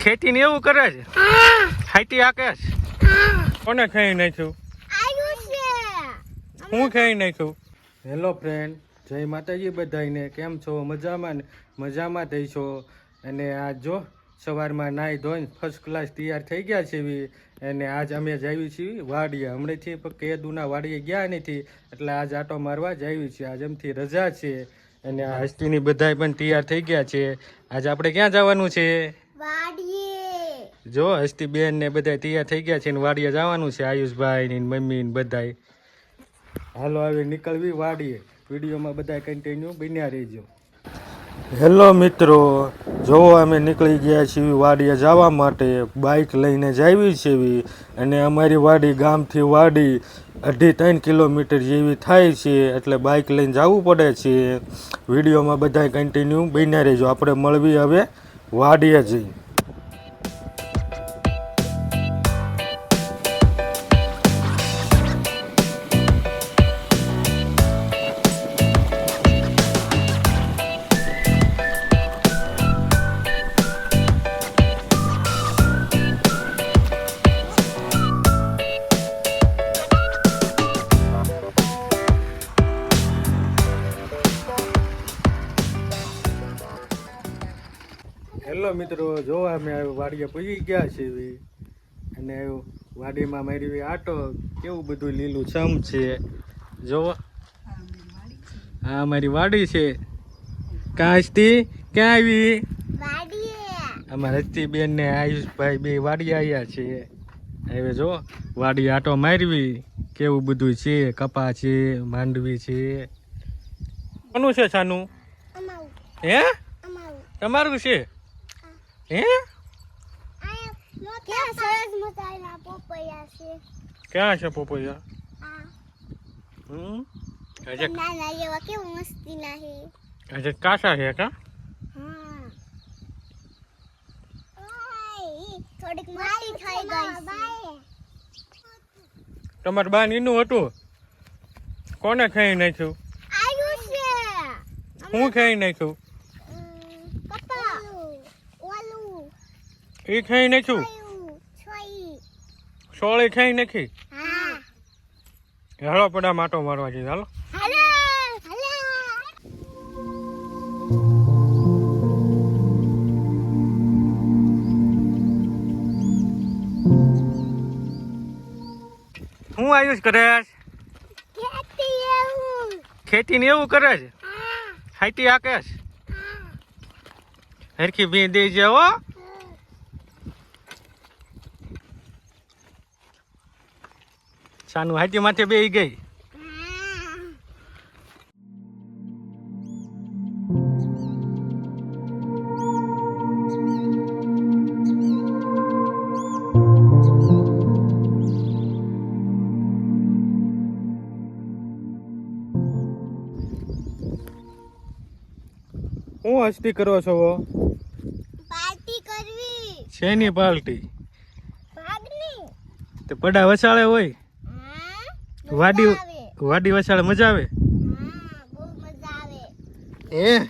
ખેતી ને એવું કરે છે? હાઈટી આકે છે? કોને ખાઈ નાખ્યું? હું ખાઈ નાખ્યું? હેલો ફ્રેન્ડ જય માતાજી બધાને કેમ છો? મજામાં ને? મજામાં થઈ છો? અને આ જો સવારમાં નાહી ધોઈને ફર્સ્ટ ક્લાસ તૈયાર થઈ ગયા છે એવી અને આજ અમે જાવી છીએ વાડીએ. હમણાંથી કેદુના વાડીએ ગયા નથી. એટલે આજ આટો મારવા જાવી છીએ. આજ એમથી રજા છે. અને આ હસ્તીની બધાય પણ તૈયાર થઈ ગયા છે. આજ આપણે ક્યાં જવાનું છે? જો હસ્તી બેન ને બધા તૈયાર થઈ ગયા છે ને વાડીએ જવાનું છે, આયુષભાઈ ને મમ્મી ને બધાય. હાલો, હવે નીકળવી વાડીએ. વિડીયોમાં બધા કન્ટિન્યુ બન્યા રહેજો. હેલો મિત્રો, જો અમે નીકળી ગયા છીએ વાડીએ જવા માટે બાઇક લઈને જાવી છીએ અને અમારી વાડી ગામથી વાડી અઢી ત્રણ કિલોમીટર જેવી થાય છે, એટલે બાઇક લઈને જવું પડે છે. વિડીયોમાં બધા કન્ટિન્યુ બન્યા રહેજો. આપણે મળવી હવે વાડીએ જઈ. હેલો મિત્રો જો અમે આવ્યો વાડીએ પહોંચી ગયા છીએ. અને વાડીમાં મારી આટો. કેવું બધું લીલું છમ છે. જો હા અમારી વાડી છે. હસ્તી ક્યાં આવી? અમારા હસ્તી બેન ને આયુષભાઈ બે વાડી આવ્યા છે. હવે જો વાડી આટો મારવી. કેવું બધું છે? કપા છે માંડવી છે. કોનું છે સાનું હે? તમારું છે? હે? ક્યાં છે? પોપૈયા? આજે કાસા છે કા? થોડીક મોટી થઈ ગઈ તમારું બા નીનું હતું? કોને ખાઈ નાખ્યું? આયુ હું ખાઈ નાખ્યું? એ ખાઈ નાખ્યું? સોળે ખાઈ નાખી? હાલો પડા માટો મારવા જઈએ હાલો. હું આયુષ કરે ખેતી ને એવું કરે છે? હાઈટી આકે છે? હા હરખી બી દઈ હો. સાનું હાઈટી માથે બે ગઈ. હા હું હસ્તી કરો છો પાર્ટી કરવી. શેની પાર્ટી? ભાગની. તે પડા વસાળે હોય? હા વાડી વાડી વસાળે મજા આવે? એ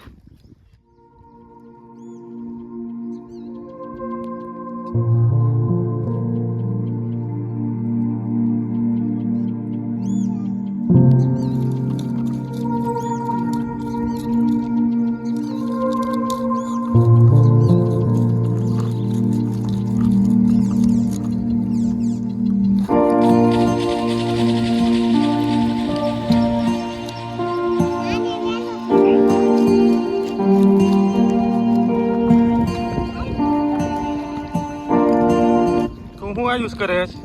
હું આયુષ કરે છે?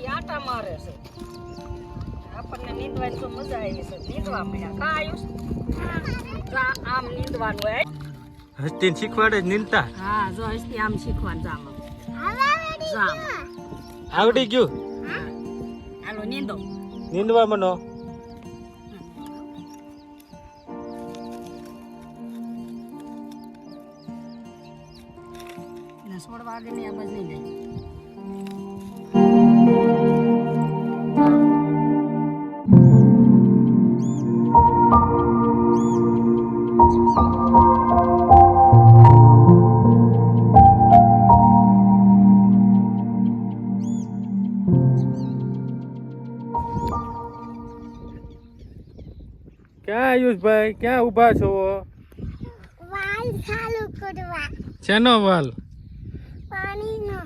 ઈ આટા મારે છે. આપણને નીંદવાની તો મજા આવી છે. નીંદવા મળ્યા. કા આયુષ? આમ નીંદવાનું હોય? હસ્તી શીખવાડે જ નીંદતા? હા જો હસ્તી આમ શીખવાનું જામ. જામ આવડી ગયું? હાલો નીંદો. નીંદવા મનો. છોડવા આગળની ની નહીં જાય. આયુષભાઈ ક્યાં ઊભા છો? વાલ ચાલુ કરવા. શેનો વાલ? પાણીનો.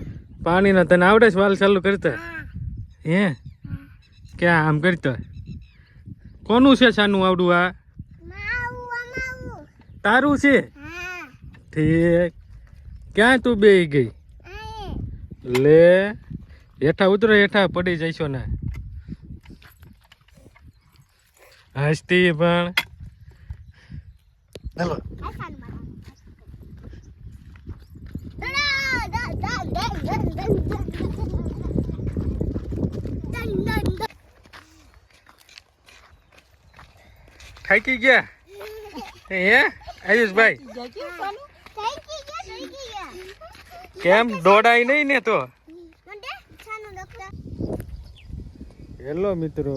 પાણીનો. તને આવડે છે વાલ ચાલુ કરતા? હા. ક્યાં આમ કરતા? કોનું છે સાનું આવડું આ? તારું છે? ઠીક. ક્યાં તું બે ગઈ? લે. હેઠા ઉતરો હેઠા પડી જઈશો ને. હસતી પણ. હાલો. થાકી ગયા? હે? આયુષભાઈ? કેમ? દોડાય નહીં ને તો? મંડે? સાનો ડોક્ટર. હેલો મિત્રો.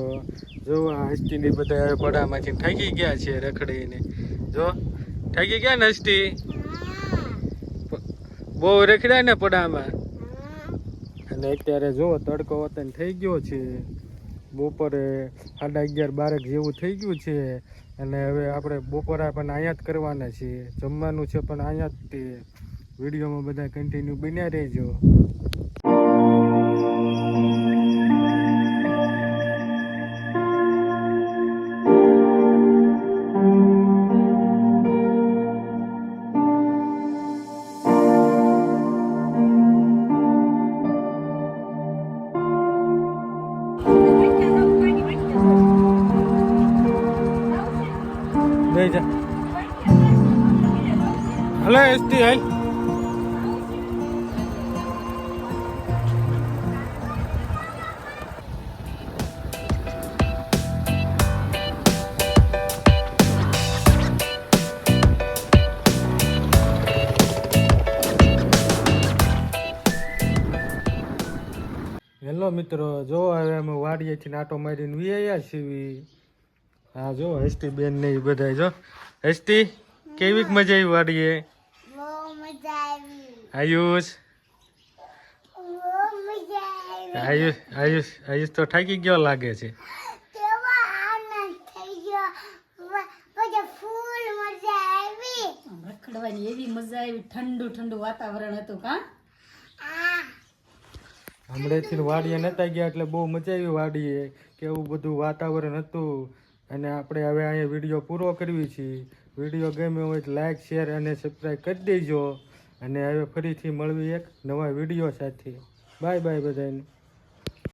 જો આ હસ્તીની બધા પડામાંથી થાકી ગયા છે રખડીને. જો થાકી ગયા ને હસ્તી? બહુ રખડ્યા ને પડામાં. અને અત્યારે જો, તડકો વતન થઈ ગયો છે. બપોરે સાડા અગિયાર બારક જેવું થઈ ગયું છે. અને હવે આપણે બપોરા પણ અહીંયા જ કરવાના છે જમવાનું છે પણ અહીંયા જ તે. વિડીયોમાં બધા કન્ટિન્યુ બન્યા રહેજો. લઈ જા. હલે એસટી હાલ. હેલો મિત્રો, જો હવે અમે વાડીએથી નાટો મારીને વી છીએ હા જો હસ્તી બેન ને ઈ બધા જો. હસ્તી કેવીક મજા આવી વાડીએ? બહુ આયુષ? બહુ મજા આવી. આયુષ આયુષ આયુષ તો થાકી ગયો લાગે છે. કેવો આનંદ થઈ ગયો. વ- પછી ફૂલ મજા આવી. રખડવાની એવી મજા આવી ઠંડુ ઠંડુ વાતાવરણ હતું કા? હમણાંથી વાડીએ નતા ગયા એટલે બહુ મજા આવી વાડીએ કેવું બધું વાતાવરણ હતું. અને આપણે હવે અહીંયા વીડિયો પૂરો કરવી છીએ વીડિયો ગમ્યો હોય તો લાઈક શેર અને સબસ્ક્રાઈબ કરી દેજો. અને હવે ફરીથી મળવી એક નવા વીડિયો સાથે. બાય બાય બધાને.